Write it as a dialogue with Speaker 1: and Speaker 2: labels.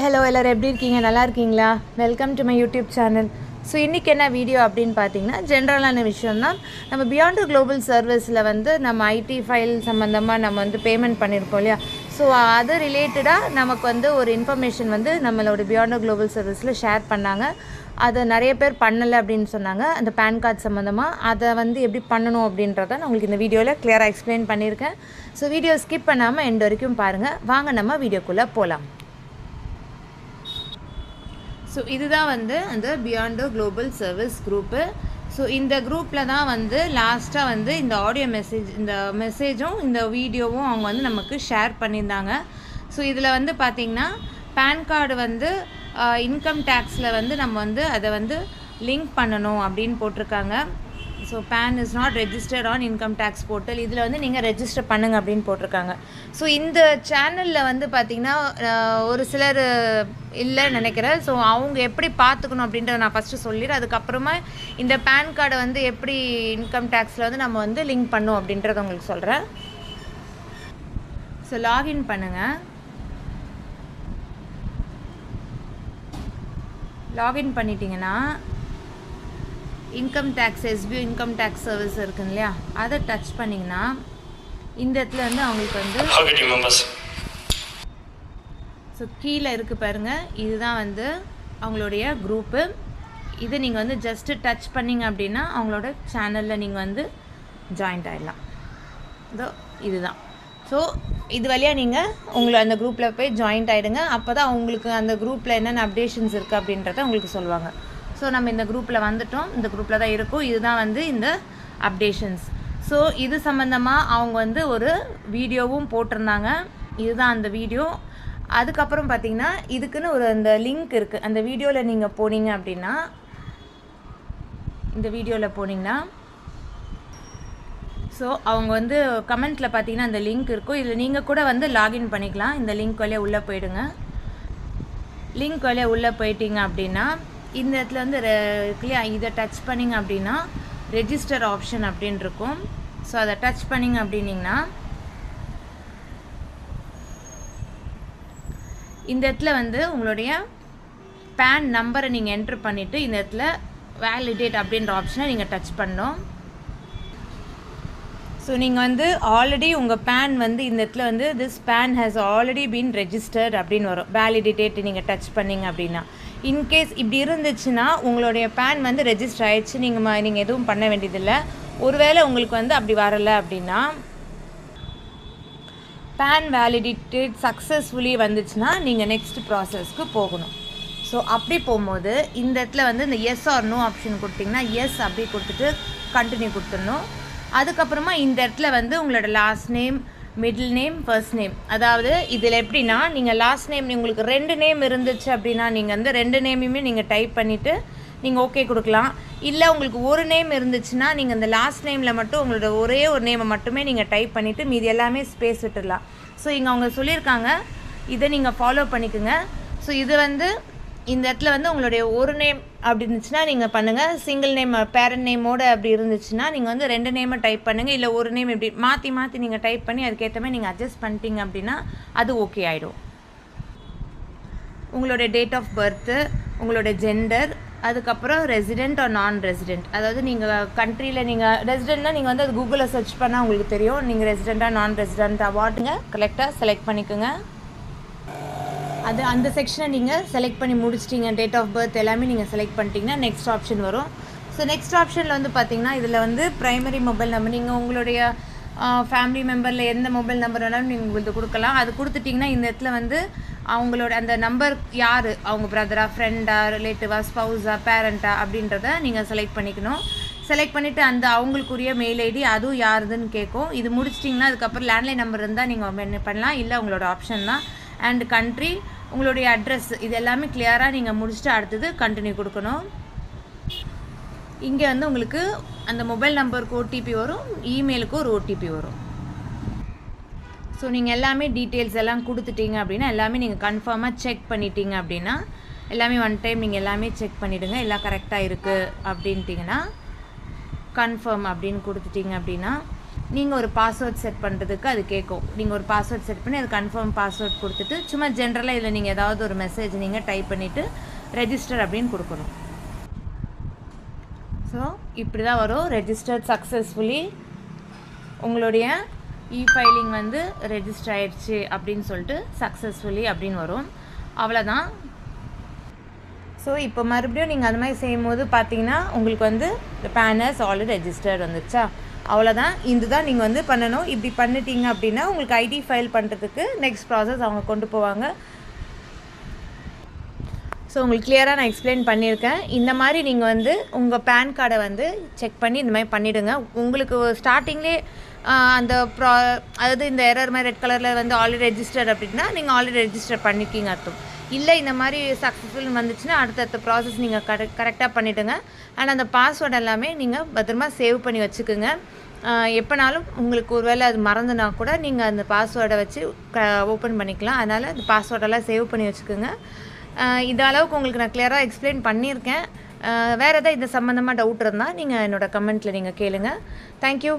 Speaker 1: hey hello எல்லோரும் எப்படி இருக்கீங்க நல்லா இருக்கீங்களா welcome to my YouTube channel so இன்றைக்கி என்ன வீடியோ அப்படின்னு பார்த்தீங்கன்னா ஜென்ரலான விஷயம் தான் நம்ம பியாண்டு குளோபல் சர்வீஸில் வந்து நம்ம ஐடி ஃபைல் சம்மந்தமாக நம்ம வந்து பேமெண்ட் பண்ணியிருக்கோம் இல்லையா ஸோ அது ரிலேட்டடாக நமக்கு வந்து ஒரு இன்ஃபர்மேஷன் வந்து நம்மளோட பியாண்டோ குளோபல் சர்வீஸில் ஷேர் பண்ணாங்க அதை நிறைய பேர் பண்ணலை அப்படின்னு சொன்னாங்க அந்த பேன் கார்டு சம்மந்தமாக அதை வந்து எப்படி பண்ணணும் அப்படின்றத நான் உங்களுக்கு இந்த வீடியோவில் கிளியராக எக்ஸ்பிளைன் பண்ணியிருக்கேன் ஸோ வீடியோ ஸ்கிப் பண்ணாமல் எண்ட் வரைக்கும் பாருங்கள் வாங்க நம்ம வீடியோக்குள்ளே போகலாம் ஸோ இதுதான் வந்து அந்த பியாண்டோ குளோபல் சர்வீஸ் குரூப்பு ஸோ இந்த குரூப்பில் தான் வந்து லாஸ்ட்டாக வந்து இந்த ஆடியோ மெசேஜ் இந்த மெசேஜும் இந்த வீடியோவும் அவங்க வந்து நமக்கு ஷேர் பண்ணியிருந்தாங்க ஸோ இதில் வந்து பார்த்திங்கன்னா பேன் கார்டு வந்து இன்கம் டேக்ஸில் வந்து நம்ம வந்து அதை வந்து லிங்க் பண்ணணும் அப்படின்னு போட்டிருக்காங்க so PAN is not registered on income tax portal இதில் வந்து நீங்கள் ரெஜிஸ்டர் பண்ணுங்க அப்படின்னு போட்டிருக்காங்க ஸோ இந்த சேனலில் வந்து பார்த்திங்கன்னா ஒரு சிலர் இல்லைன்னு நினைக்கிறேன் ஸோ அவங்க எப்படி பார்த்துக்கணும் அப்படின்றத நான் ஃபஸ்ட்டு சொல்லிடுறேன் அதுக்கப்புறமா இந்த பேன் கார்டை வந்து எப்படி இன்கம் டேக்ஸில் வந்து நம்ம வந்து லிங்க் பண்ணும் அப்படின்றத உங்களுக்கு சொல்கிறேன் ஸோ லாகின் பண்ணுங்கள் லாகின் பண்ணிட்டீங்கன்னா income tax எஸ்பியூ income tax service இருக்கு இல்லையா அதை டச் பண்ணிங்கன்னா இந்த இடத்துல வந்து அவங்களுக்கு வந்து ஸோ கீழே இருக்குது பாருங்கள் இதுதான் வந்து அவங்களுடைய குரூப்பு இதை நீங்கள் வந்து ஜஸ்ட்டு டச் பண்ணிங்க அப்படின்னா அவங்களோட சேனலில் நீங்கள் வந்து ஜாயின்ட் ஆகிடலாம் இதோ இதுதான் ஸோ இது வழியாக நீங்கள் உங்களை அந்த குரூப்பில் போய் ஜாயின்ட் ஆகிடுங்க அப்போ தான் அவங்களுக்கு அந்த குரூப்பில் என்னென்ன அப்டேஷன்ஸ் இருக்குது அப்படின்றத உங்களுக்கு சொல்லுவாங்க ஸோ நம்ம இந்த குரூப்பில் வந்துட்டோம் இந்த குரூப்பில் தான் இருக்கும் இதுதான் வந்து இந்த அப்டேஷன்ஸ் ஸோ இது சம்மந்தமாக அவங்க வந்து ஒரு வீடியோவும் போட்டிருந்தாங்க இதுதான் அந்த வீடியோ அதுக்கப்புறம் பார்த்தீங்கன்னா இதுக்குன்னு ஒரு அந்த லிங்க் இருக்குது அந்த வீடியோவில் நீங்கள் போனீங்க அப்படின்னா இந்த வீடியோவில் போனீங்கன்னா ஸோ அவங்க வந்து கமெண்ட்டில் பார்த்தீங்கன்னா அந்த லிங்க் இருக்கும் இதில் நீங்கள் கூட வந்து லாகின் பண்ணிக்கலாம் இந்த லிங்க் வழியாக உள்ளே போயிடுங்க லிங்க் வழியாக உள்ளே போயிட்டீங்க அப்படின்னா இந்த இடத்துல வந்து கிளியா இதை டச் பண்ணிங்க அப்படின்னா ரெஜிஸ்டர் ஆப்ஷன் அப்படின் இருக்கும் ஸோ அதை டச் பண்ணிங்க அப்படின்னிங்கன்னா இந்த இடத்துல வந்து உங்களுடைய பேன் நம்பரை நீங்கள் என்ட்ரு பண்ணிவிட்டு இந்த இடத்துல வேலிடேட் அப்படின்ற ஆப்ஷனை நீங்கள் டச் பண்ணோம் ஸோ நீங்கள் வந்து ஆல்ரெடி உங்கள் பேன் வந்து இந்த இடத்துல வந்து this pan has already been registered அப்படின்னு வரும் வேலிடிடேட் நீங்கள் டச் பண்ணிங்க அப்படின்னா இன்கேஸ் இப்படி இருந்துச்சுன்னா உங்களுடைய பேன் வந்து ரெஜிஸ்டர் ஆகிடுச்சு நீங்கள் நீங்கள் எதுவும் பண்ண வேண்டியதில்லை ஒருவேளை உங்களுக்கு வந்து அப்படி வரலை அப்படின்னா பேன் வேலிடிட்டட் சக்ஸஸ்ஃபுல்லி வந்துச்சுன்னா நீங்கள் நெக்ஸ்ட் ப்ராசஸ்க்கு போகணும் ஸோ அப்படி போகும்போது இந்த இடத்துல வந்து இந்த எஸ் ஆர் நோ ஆப்ஷன் கொடுத்தீங்கன்னா எஸ் அப்படி கொடுத்துட்டு கண்டினியூ கொடுத்துடணும் அதுக்கப்புறமா இந்த இடத்துல வந்து உங்களோட last name middle name first name அதாவது இதில் எப்படின்னா நீங்கள் லாஸ்ட் நேம் உங்களுக்கு ரெண்டு நேம் இருந்துச்சு அப்படின்னா நீங்கள் வந்து ரெண்டு நேமையுமே நீங்கள் டைப் பண்ணிவிட்டு நீங்கள் ஓகே கொடுக்கலாம் இல்லை உங்களுக்கு ஒரு நேம் இருந்துச்சுன்னா நீங்கள் இந்த லாஸ்ட் நேமில் மட்டும் உங்களோட ஒரே ஒரு நேமை மட்டுமே நீங்கள் டைப் பண்ணிவிட்டு மீதி எல்லாமே ஸ்பேஸ் விட்டுடலாம் ஸோ இங்கே அவங்க சொல்லியிருக்காங்க இதை நீங்கள் ஃபாலோ பண்ணிக்கோங்க ஸோ இது வந்து இந்த இடத்துல வந்து உங்களுடைய ஒரு நேம் அப்படி இருந்துச்சுன்னா நீங்கள் பண்ணுங்கள் சிங்கிள் நேம் பேரண்ட் நேமோட அப்படி இருந்துச்சுன்னா நீங்கள் வந்து ரெண்டு நேமை டைப் பண்ணுங்கள் இல்லை ஒரு நேம் இப்படி மாற்றி மாற்றி நீங்கள் டைப் பண்ணி அதுக்கேற்ற மாதிரி நீங்கள் அட்ஜஸ்ட் பண்ணிட்டீங்க அப்படின்னா அது ஓகே ஆகிடும் உங்களுடைய டேட் ஆஃப் பர்த்து உங்களோட ஜெண்டர் அதுக்கப்புறம் ரெசிடெண்ட் ஆர் நான் ரெசிடெண்ட் அதாவது நீங்கள் கண்ட்ரியில் நீங்கள் ரெசிடென்ட்னா நீங்கள் வந்து அது கூகுளில் சர்ச் பண்ணால் உங்களுக்கு தெரியும் நீங்கள் ரெசிடெண்ட்டாக நான் ரெசிடெண்ட்டாக வாட்டுங்க கரெக்டாக செலக்ட் பண்ணிக்கோங்க அது அந்த செக்ஷனை நீங்கள் செலக்ட் பண்ணி முடிச்சிட்டிங்க டேட் ஆஃப் பர்த் எல்லாமே நீங்கள் செலக்ட் பண்ணிட்டீங்கன்னா நெக்ஸ்ட் ஆப்ஷன் வரும் ஸோ நெக்ஸ்ட் ஆப்ஷனில் வந்து பார்த்திங்கன்னா இதில் வந்து ப்ரைமரி மொபைல் நம்பர் நீங்கள் உங்களுடைய ஃபேமிலி மெம்பரில் எந்த மொபைல் நம்பர் வேணாலும் நீங்கள் உங்களுக்கு கொடுக்கலாம் அது கொடுத்துட்டிங்கன்னா இந்த இடத்துல வந்து அவங்களோட அந்த நம்பர் யார் அவங்க பிரதராக ஃப்ரெண்டாக ரிலேட்டிவாக ஸ்பௌஸாக பேரண்ட்டா அப்படின்றத நீங்கள் செலக்ட் பண்ணிக்கணும் செலக்ட் பண்ணிவிட்டு அந்த அவங்களுக்குரிய மெயில் ஐடி அதுவும் யாருதுன்னு கேட்கும் இது முடிச்சிட்டிங்கன்னா அதுக்கப்புறம் லேண்ட்லைன் நம்பர் இருந்தால் நீங்கள் பண்ணலாம் இல்லை உங்களோட ஆப்ஷன் தான் அண்ட் கண்ட்ரி உங்களுடைய அட்ரஸ் இது எல்லாமே கிளியராக நீங்கள் முடிச்சுட்டு அடுத்தது கண்டினியூ கொடுக்கணும் இங்கே வந்து உங்களுக்கு அந்த மொபைல் நம்பருக்கு ஓடிபி வரும் இமெயிலுக்கு ஒரு ஓடிபி வரும் ஸோ நீங்கள் எல்லாமே டீட்டெயில்ஸ் எல்லாம் கொடுத்துட்டீங்க அப்படின்னா எல்லாமே நீங்கள் கன்ஃபார்மாக செக் பண்ணிட்டீங்க அப்படின்னா எல்லாமே ஒன் டைம் நீங்கள் எல்லாமே செக் பண்ணிவிடுங்க எல்லாம் கரெக்டாக இருக்குது அப்படின்ட்டிங்கன்னா கன்ஃபார்ம் அப்படின்னு கொடுத்துட்டீங்க அப்படின்னா நீங்கள் ஒரு பாஸ்வேர்ட் செட் பண்ணுறதுக்கு அது கேட்கும் நீங்கள் ஒரு பாஸ்வேர்ட் செட் பண்ணி அது கன்ஃபார்ம் பாஸ்வேர்ட் கொடுத்துட்டு சும்மா ஜென்ரலாக இதில் நீங்கள் ஏதாவது ஒரு மெசேஜ் நீங்கள் டைப் பண்ணிவிட்டு ரெஜிஸ்டர் அப்படின்னு கொடுக்கணும் ஸோ இப்படி தான் வரும் ரெஜிஸ்டர்ட் சக்ஸஸ்ஃபுல்லி உங்களுடைய இ ஃபைலிங் வந்து ரெஜிஸ்டர் ஆயிடுச்சு அப்படின்னு சொல்லிட்டு சக்ஸஸ்ஃபுல்லி அப்படின்னு வரும் அவ்வளோதான் ஸோ இப்போ மறுபடியும் நீங்கள் அந்த மாதிரி செய்யும் போது பார்த்தீங்கன்னா உங்களுக்கு வந்து பேனர்ஸ் ஆல்ரெடி ரெஜிஸ்டர்ட் வந்துருச்சா அவ்வளோதான் இதுதான் நீங்கள் வந்து பண்ணணும் இப்படி பண்ணிட்டீங்க அப்படின்னா உங்களுக்கு ஐடி ஃபைல் பண்ணுறதுக்கு நெக்ஸ்ட் ப்ராசஸ் அவங்க கொண்டு போவாங்க ஸோ உங்களுக்கு கிளியராக நான் எக்ஸ்பிளைன் பண்ணியிருக்கேன் இந்த மாதிரி நீங்கள் வந்து உங்கள் பேன் கார்டை வந்து செக் பண்ணி இந்த மாதிரி பண்ணிவிடுங்க உங்களுக்கு ஸ்டார்டிங்லேயே அந்த ப்ரா அதாவது இந்த எரர் மாதிரி ரெட் கலரில் வந்து ஆல்ரெடி ரெஜிஸ்டர் அப்படின்னா நீங்கள் ஆல்ரெடி ரெஜிஸ்டர் பண்ணிக்கிங்க அர்த்தம் இல்லை இந்த மாதிரி சக்ஸஸ்ஃபுல் வந்துச்சுன்னா அடுத்தடுத்த ப்ராசஸ் நீங்கள் கரெக்ட் கரெக்டாக பண்ணிவிடுங்க அண்ட் அந்த பாஸ்வேர்டு எல்லாமே நீங்கள் பத்திரமா சேவ் பண்ணி வச்சுக்கோங்க எப்போனாலும் உங்களுக்கு ஒருவேளை அது மறந்துனா கூட நீங்கள் அந்த பாஸ்வேர்டை வச்சு க ஓப்பன் பண்ணிக்கலாம் அதனால் அந்த பாஸ்வேர்டெல்லாம் சேவ் பண்ணி வச்சுக்கோங்க இந்த அளவுக்கு உங்களுக்கு நான் கிளியராக எக்ஸ்பிளைன் பண்ணியிருக்கேன் வேறு எதாவது இது சம்மந்தமாக டவுட் இருந்தால் நீங்கள் என்னோடய கமெண்ட்டில் நீங்கள் கேளுங்கள் தேங்க்யூ